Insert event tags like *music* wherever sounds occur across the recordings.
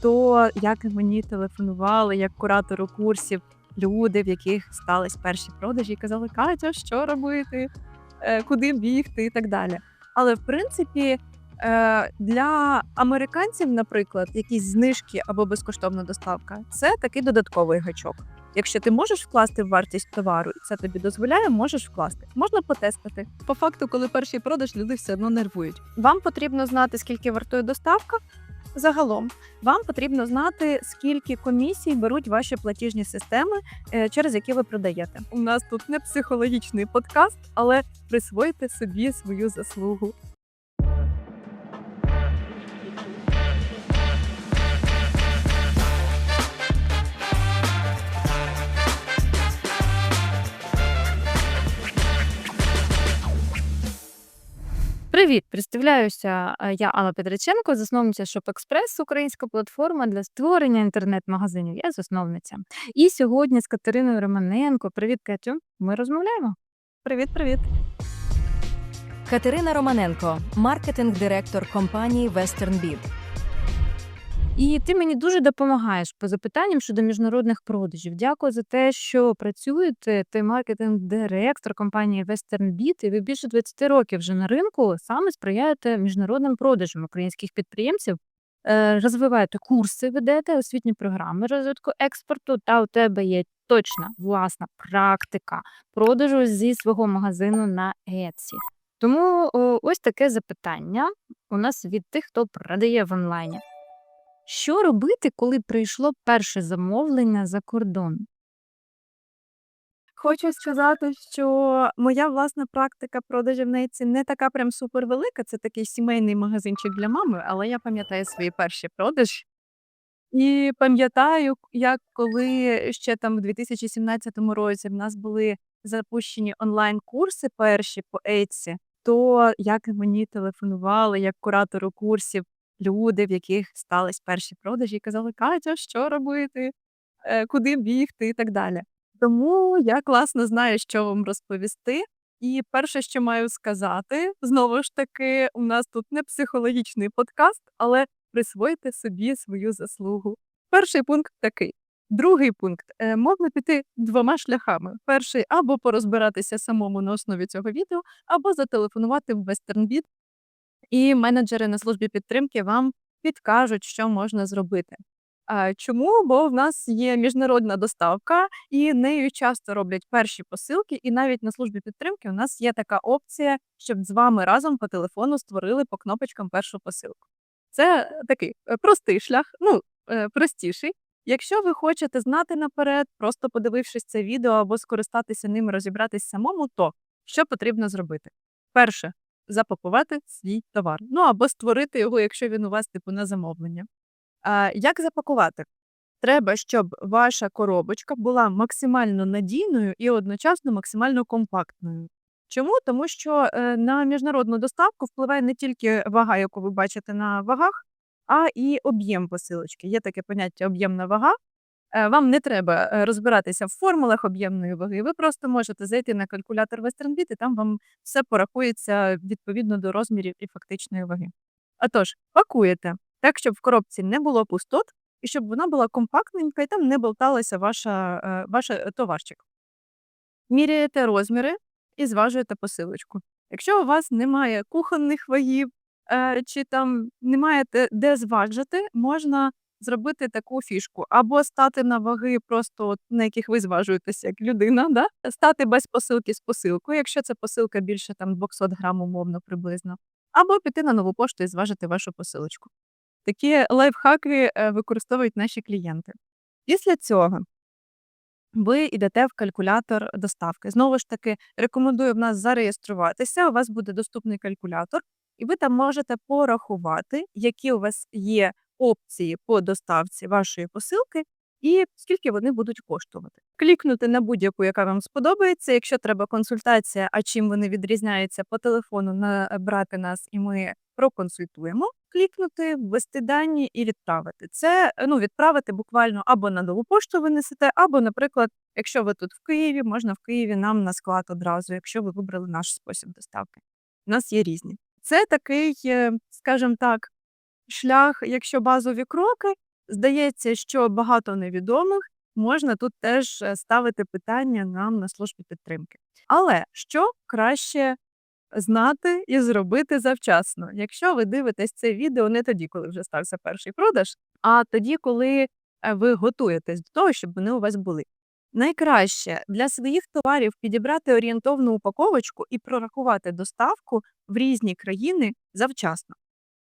то як мені телефонували як куратору курсів люди, в яких стались перші продажі, і казали, Катя, що робити, Е, куди бігти і так далі. Але в принципі. е, Для американців, наприклад, якісь знижки або безкоштовна доставка це такий додатковий гачок. Якщо ти можеш вкласти в вартість товару, і це тобі дозволяє, можеш вкласти. Можна потестити. По факту, коли перший продаж, люди все одно нервують. Вам потрібно знати, скільки вартує доставка. Загалом вам потрібно знати, скільки комісій беруть ваші платіжні системи, е, через які ви продаєте. У нас тут не психологічний подкаст, але присвоїте собі свою заслугу. Привіт, представляюся. е, Я Алла Петриченко, засновниця ShopExpress, українська платформа для створення інтернет-магазинів. Я засновниця. І сьогодні з Катериною Романенко. Привіт, Катю. Ми розмовляємо. Привіт, привіт. Катерина Романенко, маркетинг-директор компанії WesternBid. І ти мені дуже допомагаєш по запитанням щодо міжнародних продажів. Дякую за те, що працюєте. Ти маркетинг-директор компанії WesternBit, і ви більше 20 років вже на ринку саме сприяєте міжнародним продажам українських підприємців. Е, Розвиваєте курси, ведете освітні програми розвитку експорту, та у тебе є точна власна практика продажу зі свого магазину на Etsy. Тому ось таке запитання у нас від тих, хто продає в онлайні. Що робити, коли прийшло перше замовлення за кордон? Хочу сказати, що моя власна практика продажів в Нейці не така прям супервелика. Це такий сімейний магазинчик для мами, але я пам'ятаю свої перші продажі. І пам'ятаю, як коли ще там в 2017 році в нас були запущені онлайн-курси перші по Etsy, то як мені телефонували як куратору курсів люди, в яких стались перші продажі, і казали, Катя, що робити, Е, куди бігти і так далі. Тому я класно знаю, що вам розповісти. І перше, що маю сказати, знову ж таки, у нас тут не психологічний подкаст, але присвоїте собі свою заслугу. Перший пункт такий. Другий пункт е, можна піти двома шляхами: перший або порозбиратися самому на основі цього відео, або зателефонувати в WesternBit, і менеджери на службі підтримки вам підкажуть, що можна зробити. Чому? Бо в нас є міжнародна доставка, і нею часто роблять перші посилки. І навіть на службі підтримки у нас є така опція, щоб з вами разом по телефону створили по кнопочкам першу посилку. Це такий е, простий шлях, ну е, простіший. Якщо ви хочете знати наперед, просто подивившись це відео або скористатися ним, розібратись самому, то що потрібно зробити? Перше запакувати свій товар. Ну або створити його, якщо він у вас типу на замовлення. А, як запакувати? Треба, щоб ваша коробочка була максимально надійною і одночасно максимально компактною. Чому? Тому що е, на міжнародну доставку впливає не тільки вага, яку ви бачите на вагах, а і об'єм посилочки. Є таке поняття об'ємна вага. Е, Вам не треба е, розбиратися в формулах об'ємної ваги. Ви просто можете зайти на калькулятор WesternBit, і там вам все порахується відповідно до розмірів і фактичної ваги. Отож, пакуєте так, щоб в коробці не було пустот, і щоб вона була компактненька, і там не болталася ваша, е, ваш е, товарчик. Міряєте розміри і зважуєте посилочку. Якщо у вас немає кухонних вагів, чи там немає де зважити, можна зробити таку фішку. Або стати на ваги, просто от, на яких ви зважуєтеся як людина, да? стати без посилки з посилкою, якщо це посилка більше там 200 грам, умовно, приблизно. Або піти на нову пошту і зважити вашу посилочку. Такі лайфхаки е, використовують наші клієнти. Після цього ви йдете в калькулятор доставки. Знову ж таки, рекомендую в нас зареєструватися. У вас буде доступний калькулятор, і ви там можете порахувати, які у вас є опції по доставці вашої посилки, і скільки вони будуть коштувати. Клікнути на будь-яку, яка вам сподобається. Якщо треба консультація, а чим вони відрізняються по телефону, набрати нас, і ми проконсультуємо. Клікнути, ввести дані і відправити. Це ну відправити буквально або на нову пошту ви несете, або, наприклад, якщо ви тут в Києві, можна в Києві нам на склад одразу, якщо ви вибрали наш спосіб доставки. У нас є різні. Це такий, е, скажімо так, шлях, якщо базові кроки. Здається, що багато невідомих можна тут теж е, ставити питання нам на службі підтримки. Але що краще знати і зробити завчасно, якщо ви дивитесь це відео не тоді, коли вже стався перший продаж, а тоді, коли е, ви готуєтесь до того, щоб вони у вас були. Найкраще для своїх товарів підібрати орієнтовну упаковочку і прорахувати доставку в різні країни завчасно.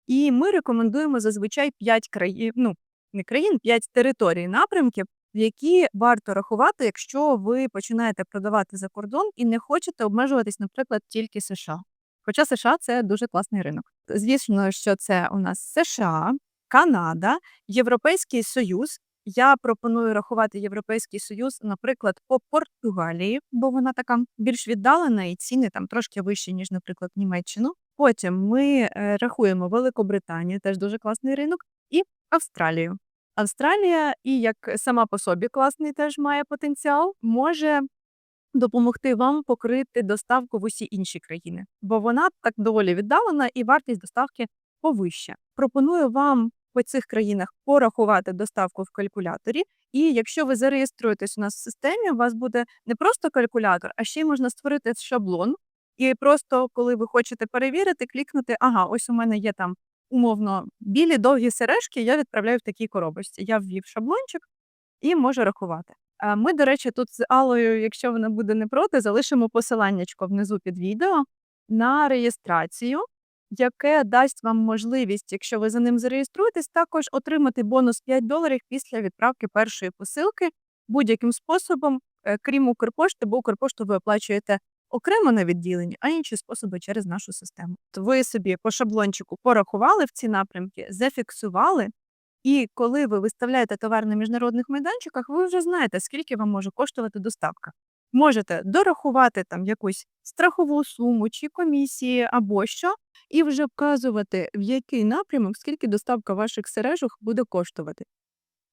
І ми рекомендуємо зазвичай 5 країн, ну не країн, 5 територій напрямків, які варто рахувати, якщо ви починаєте продавати за кордон і не хочете обмежуватись, наприклад, тільки США. Хоча США це дуже класний ринок. Звісно, що це у нас США, Канада, Європейський Союз. Я пропоную рахувати Європейський Союз, наприклад, по Португалії, бо вона така більш віддалена і ціни там трошки вищі, ніж, наприклад, Німеччину. Потім ми е, рахуємо Великобританію, теж дуже класний ринок, і Австралію. Австралія, і як сама по собі класний теж має потенціал, може допомогти вам покрити доставку в усі інші країни, бо вона так доволі віддалена і вартість доставки повища. Пропоную вам по цих країнах порахувати доставку в калькуляторі. І якщо ви зареєструєтесь у нас в системі, у вас буде не просто калькулятор, а ще й можна створити шаблон. І просто, коли ви хочете перевірити, клікнути, ага, ось у мене є там умовно білі довгі сережки, я відправляю в такій коробочці. Я ввів шаблончик і можу рахувати. Е, Ми, до речі, тут з Алою, якщо вона буде не проти, залишимо посиланнячко внизу під відео на реєстрацію, яке дасть вам можливість, якщо ви за ним зареєструєтесь, також отримати бонус 5 доларів після відправки першої посилки будь-яким способом, е, крім Укрпошти, бо Укрпошту ви оплачуєте окремо на відділенні, а інші способи через нашу систему. То ви собі по шаблончику порахували в ці напрямки, зафіксували. І коли ви виставляєте товар на міжнародних майданчиках, ви вже знаєте, скільки вам може коштувати доставка. Можете дорахувати там якусь страхову суму чи комісії або що, і вже вказувати, в який напрямок, скільки доставка ваших сережок буде коштувати.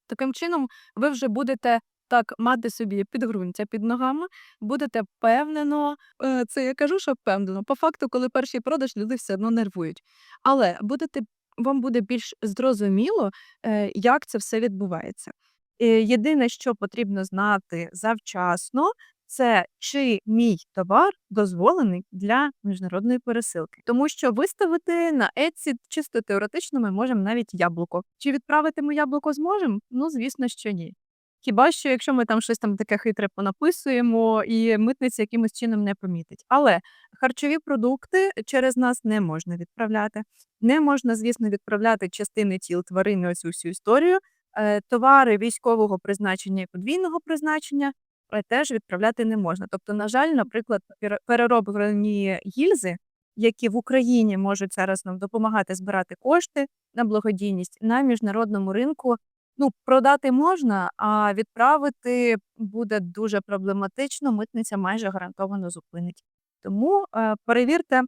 Таким чином, ви вже будете так мати собі підґрунтя під ногами, будете впевнено, е, це я кажу, що впевнено. По факту, коли перший продаж, люди все одно нервують. Але будете, вам буде більш зрозуміло, е, як це все відбувається. Е, Єдине, що потрібно знати завчасно, це чи мій товар дозволений для міжнародної пересилки. Тому що виставити на Etsy чисто теоретично ми можемо навіть яблуко. Чи відправити ми яблуко зможемо? Ну, звісно, що ні. Хіба що, якщо ми там щось там таке хитре понаписуємо, і митниця якимось чином не помітить. Але харчові продукти через нас не можна відправляти. Не можна, звісно, відправляти частини тіл тварин і оцю всю історію. Е, Товари військового призначення і подвійного призначення е, теж відправляти не можна. Тобто, на жаль, наприклад, пере- перероблені гільзи, які в Україні можуть зараз нам допомагати збирати кошти на благодійність на міжнародному ринку. Ну, продати можна, а відправити буде дуже проблематично. Митниця майже гарантовано зупинить. Тому е, перевірте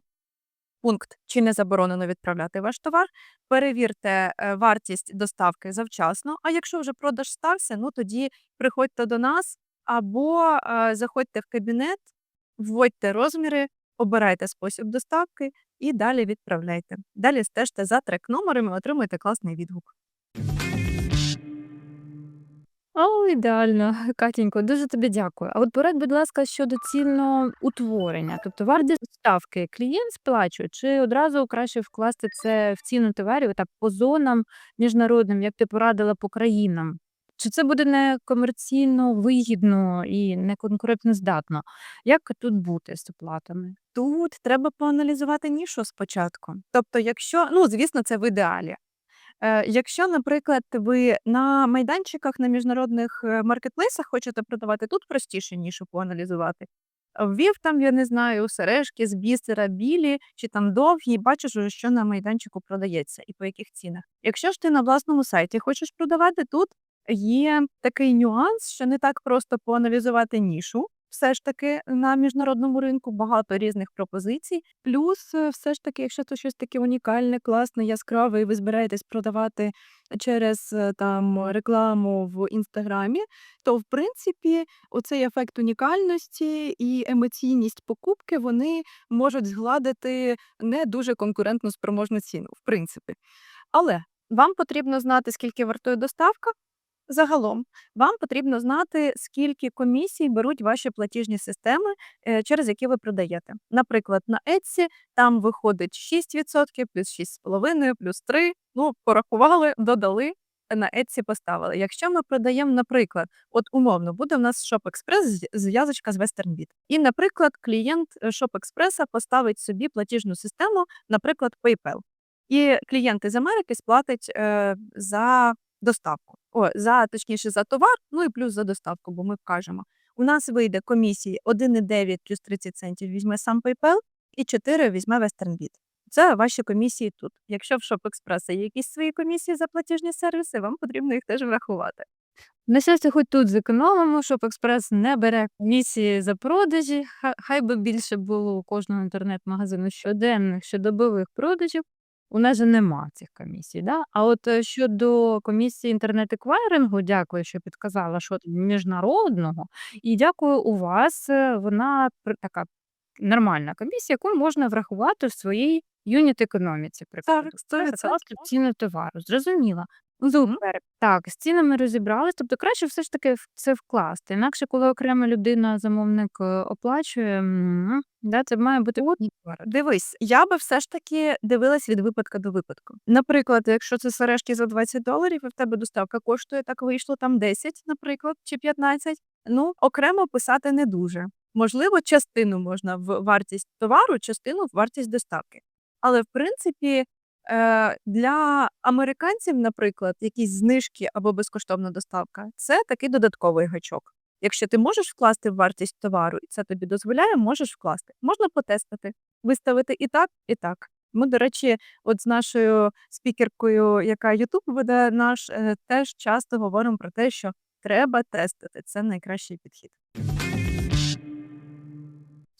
пункт, чи не заборонено відправляти ваш товар. Перевірте е, вартість доставки завчасно. А якщо вже продаж стався, ну тоді приходьте до нас або е, заходьте в кабінет, вводьте розміри, обирайте спосіб доставки і далі відправляйте. Далі стежте за трек-номерами, отримуєте класний відгук. О, ідеально, Катінько, дуже тобі дякую. А от порадь, будь ласка, щодо ціноутворення, тобто вартість доставки клієнт сплачує, чи одразу краще вкласти це в ціну товарів так по зонам міжнародним, як ти порадила по країнам? Чи це буде не комерційно вигідно і не конкурентоздатно? Як тут бути з оплатами? Тут треба поаналізувати нішу спочатку. Тобто, якщо, ну, звісно, це в ідеалі. Е, якщо, наприклад, ви на майданчиках на міжнародних е, маркетплейсах хочете продавати, тут простіше нішу поаналізувати. Ввів там, я не знаю, сережки з бісера білі чи там довгі, бачиш, уже, що на майданчику продається і по яких цінах. Якщо ж ти на власному сайті хочеш продавати, тут є такий нюанс, що не так просто поаналізувати нішу. Все ж таки на міжнародному ринку багато різних пропозицій. Плюс, е, все ж таки, якщо це щось таке унікальне, класне, яскраве, і ви збираєтесь продавати через е, там рекламу в інстаграмі, то в принципі оцей ефект унікальності і емоційність покупки вони можуть згладити не дуже конкурентну спроможну ціну, в принципі. Але Вам потрібно знати, скільки вартує доставка. Загалом вам потрібно знати, скільки комісій беруть ваші платіжні системи, е, через які ви продаєте. Наприклад, на Etsy там виходить 6%, плюс 6,5%, плюс 3%. Ну, порахували, додали, на Etsy поставили. Якщо ми продаємо, наприклад, от умовно, буде в нас Shop Express з- зв'язочка з WesternBit. І, наприклад, клієнт Shop Express поставить собі платіжну систему, наприклад, PayPal. І клієнт із Америки сплатить е, за доставку. О, за точніше за товар, ну і плюс за доставку, бо ми кажемо. У нас вийде комісії 1,9 плюс 30 центів візьме сам PayPal і 4 візьме WesternBit. Це ваші комісії тут. Якщо в Express є якісь свої комісії за платіжні сервіси, вам потрібно їх теж врахувати. На щастя, хоч тут зекономимо, щоб експрес не бере комісії за продажі. Ха- Хай би більше було у кожного інтернет-магазину щоденних, щодобових продажів. У нас же нема цих комісій. Да? А от е, щодо комісії інтернет-еквайрингу, дякую, що підказала, що міжнародного. І дякую у вас. е, Вона пр- така нормальна комісія, яку можна врахувати в своїй юніт економіці. Так, Це 100%. відсотків ціни товару. Зрозуміла. Супер. Так, з цінами розібрались. Тобто краще все ж таки в це вкласти. Інакше, коли окрема людина, замовник е, оплачує, м, да, це має бути товари. Дивись, я би все ж таки дивилась від випадку до випадку. Наприклад, якщо це сережки за 20 доларів, і в тебе доставка коштує, так вийшло там 10, наприклад, чи 15, ну окремо писати не дуже. Можливо, частину можна в вартість товару, частину в вартість доставки. Але в принципі, е, для американців, наприклад, якісь знижки або безкоштовна доставка це такий додатковий гачок. Якщо ти можеш вкласти в вартість товару, і це тобі дозволяє, можеш вкласти. Можна потестити, виставити і так, і так. Ми, до речі, от з нашою спікеркою, яка Ютуб веде наш, е, теж часто говоримо про те, що треба тестити. Це найкращий підхід.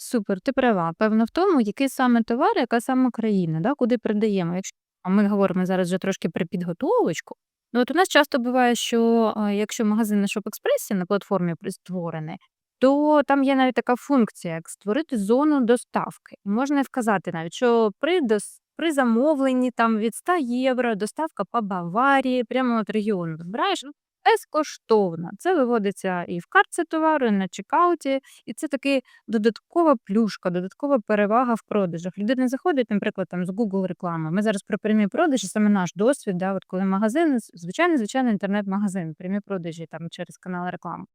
Супер, ти права. Певно, в тому, який саме товар, яка саме країна, да, куди продаємо. Якщо а ми говоримо зараз вже трошки про підготовочку. Ну, от у нас часто буває, що якщо магазин на Shop-Express на платформі створений, то там є навіть така функція, як створити зону доставки. Можна вказати навіть, що при дос... при замовленні там від 100 євро доставка по Баварії, прямо от регіону вибираєш, безкоштовно. Це виводиться і в картці товару, і на чекауті, і це такий додаткова плюшка, додаткова перевага в продажах. Людина заходить, наприклад, там з Google реклами. Ми зараз про прямі продажі, саме наш досвід, да, от коли магазин, звичайний, звичайний інтернет-магазин, прямі продажі там через канал реклами.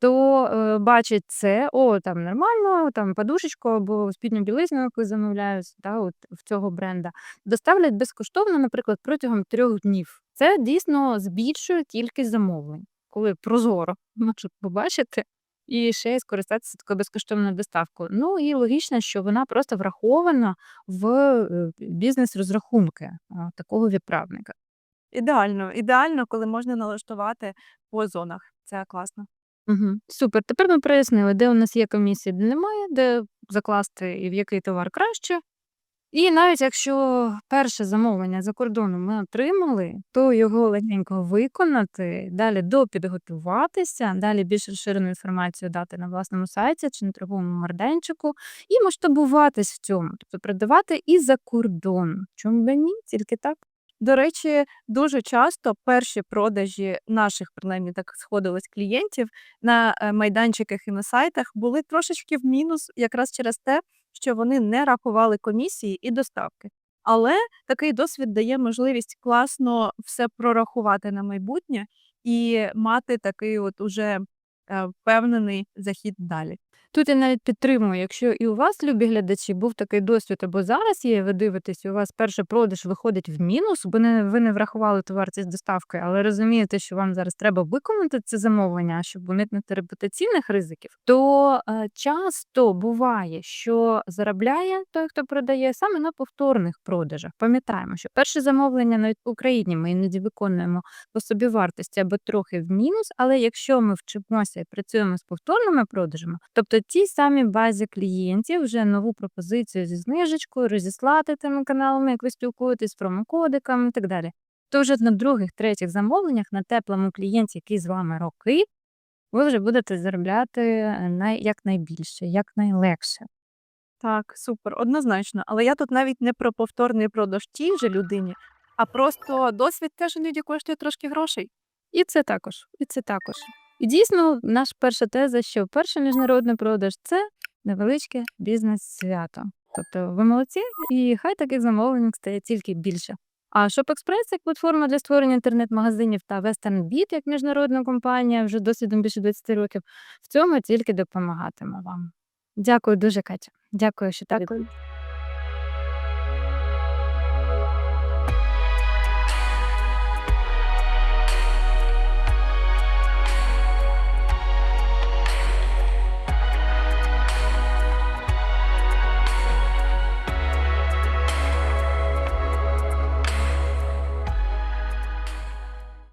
То е, бачить це, о, там нормально, там подушечку або спідню білизну, яку замовляють, да, от в цього бренда, доставлять безкоштовно, наприклад, протягом трьох днів. Це дійсно збільшує кількість замовлень, коли прозоро *laughs* можуть побачити і ще й скористатися такою безкоштовною доставкою. Ну і логічно, що вона просто врахована в е, бізнес-розрахунки такого відправника. Ідеально, ідеально, коли можна налаштувати по зонах. Це класно. Угу. Супер. Тепер ми прояснили, де у нас є комісії, де немає, де закласти і в який товар краще. І навіть якщо перше замовлення за кордоном ми отримали, то його легенько виконати, далі допідготуватися, далі більш розширену інформацію дати на власному сайті чи на торговому майданчику і масштабуватись в цьому, тобто продавати і за кордон. Чому б ні? Тільки так. До речі, дуже часто перші продажі наших, принаймні так сходилось клієнтів на е, майданчиках і на сайтах були трошечки в мінус, якраз через те, що вони не рахували комісії і доставки. Але такий досвід дає можливість класно все прорахувати на майбутнє і мати такий от уже е, впевнений захід далі. Тут я навіть підтримую, якщо і у вас, любі глядачі, був такий досвід, або зараз є, ви дивитесь, у вас перший продаж виходить в мінус, бо не, ви не врахували ту вартість доставки, але розумієте, що вам зараз треба виконати це замовлення, щоб уникнути репутаційних ризиків, то е, часто буває, що заробляє той, хто продає, саме на повторних продажах. Пам'ятаємо, що перше замовлення навіть в Україні ми іноді виконуємо по собі вартості або трохи в мінус, але якщо ми вчимося і працюємо з повторними продажами, тобто ті самі базі клієнтів вже нову пропозицію зі знижечкою розіслати тими каналами, як ви спілкуєтесь, з промокодиками і так далі. То вже на других, третіх замовленнях на теплому клієнті, який з вами роки, ви вже будете заробляти е, най, якнайбільше, якнайлегше. Так, супер, однозначно. Але я тут навіть не про повторний продаж тій же людині, а просто досвід теж іноді коштує трошки грошей. І це також. І це також. І дійсно, наша перша теза, що перший міжнародний продаж це невеличке бізнес-свято. Тобто ви молодці, і хай таких замовлень стає тільки більше. А Shop Express як платформа для створення інтернет-магазинів та Western Beat як міжнародна компанія вже досвідом більше 20 років в цьому тільки допомагатиме вам. Дякую дуже, Катя. Дякую, що так Дякую.